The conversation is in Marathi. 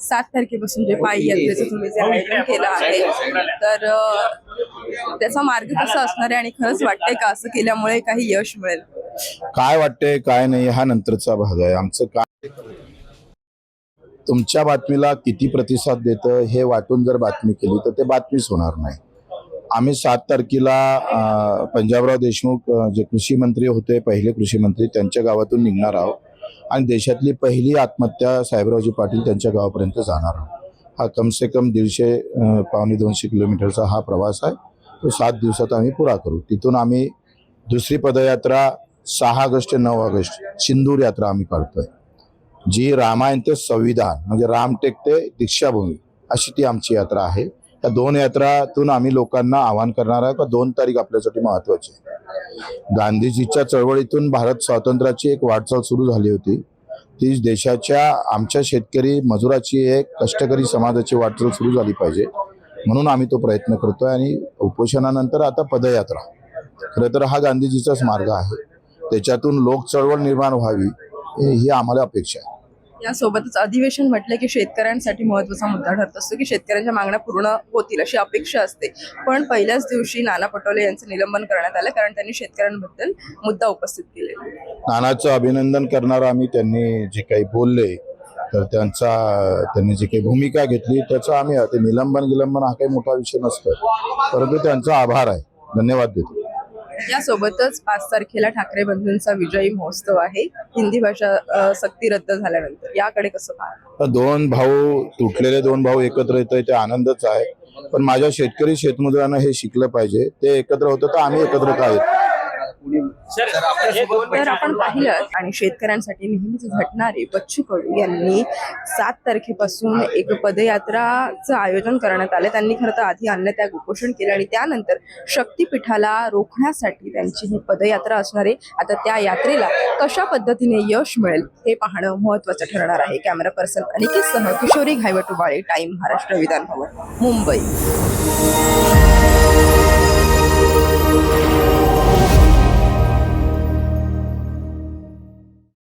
सात तारखेपासून जे पायी यात्रेचं तुम्ही जे आयोजन केलं आहे तर त्याचा मार्ग कसा असणार आहे आणि खरंच वाटतंय का असं केल्यामुळे काही यश मिळेल? काय वाटतंय काय नाही हा नंतरचा भाग आहे. आमचं काय तुमच्या बातमीला किती प्रतिसाद देतं हे वाटून जर बातमी केली तर ते बातमीच होणार नाही. आम्ही सात तारखेला पंजाबराव देशमुख जे कृषी मंत्री होते पहिले कृषी मंत्री त्यांच्या गावातून निघणार आहोत. आणि देशातली पहिली आत्महत्या साहेबरावजी पाटील त्यांच्या गावापर्यंत जाणार आहोत. हा कमसे कम दीडशे पावणे दोनशे किलोमीटरचा हा प्रवास आहे. तो सात दिवसात आम्ही पुरा करू. तिथून आम्ही दुसरी पदयात्रा सहा ऑगस्ट नऊ ऑगस्ट सिंदूर यात्रा आम्ही काढतोय जी रामायण ते संविधान म्हणजे रामटेक ते दीक्षाभूमी अशी ती आमची यात्रा आहे. त्या दोन यात्रातून आम्ही लोकांना आवाहन करणार आहे का दोन तारीख आपल्यासाठी महत्वाची आहे. गांधीजीच्या चळवळीतून भारत स्वातंत्र्याची एक वाटचाल सुरू झाली होती. ती देशाच्या आमच्या शेतकरी मजुराची एक कष्टकरी समाजाची वाटचाल सुरू झाली पाहिजे. म्हणून आम्ही तो प्रयत्न करतोय आणि उपोषणानंतर आता पदयात्रा. खरं तर हा गांधीजीचाच मार्ग आहे. त्याच्यातून लोक चळवळ निर्माण व्हावी ही आम्हाला अपेक्षा आहे. यासोबतच अधिवेशन म्हटलं की शेतकऱ्यांसाठी महत्त्वाचा मुद्दा ठरत असतो की शेतकऱ्यांच्या मागण्या पूर्ण होतील अशी अपेक्षा असते. पण पहिल्याच दिवशी नाना पटोले यांचं निलंबन करण्यात आलं कारण त्यांनी शेतकऱ्यांबद्दल मुद्दा उपस्थित केले नानाचं अभिनंदन करणार आम्ही त्यांनी जे काही बोलले तर त्यांचा त्यांनी जी काही भूमिका घेतली त्याचा आम्ही ते निलंबन गिलंबन हा काही मोठा विषय नसतो. परंतु त्यांचा आभार आहे. धन्यवाद देतो. यासोबतच पाच तारखेला ठाकरे बंधूंचा विजयी महोत्सव आहे. हिंदी भाषा सक्ती रद्द झाल्यानंतर. याकडे कसं पाहता दोन भाऊ तुटलेले दोन भाऊ एकत्र येत ते आनंदच आहे. पण माझ्या शेतकरी शेतमजुरांना हे शिकलं पाहिजे. ते एकत्र होतं तर आम्ही एकत्र का येतो तर आपण पाहिलं आणि शेतकऱ्यांसाठी नेहमीच झटणारे बच्चू कडू यांनी सात तारखेपासून एक पदयात्राचं आयोजन करण्यात आले. त्यांनी खरं तर आधी अन्नत्याग उपोषण केलं आणि त्यानंतर शक्तीपीठाला रोखण्यासाठी त्यांची ही पदयात्रा असणार आहे आता त्या यात्रेला कशा पद्धतीने यश मिळेल हे पाहणं महत्वाचं ठरणार आहे. कॅमेरा पर्सन अनिकेत सह किशोरी घायवटुबाळे टाइम महाराष्ट्र विधान भवन मुंबई.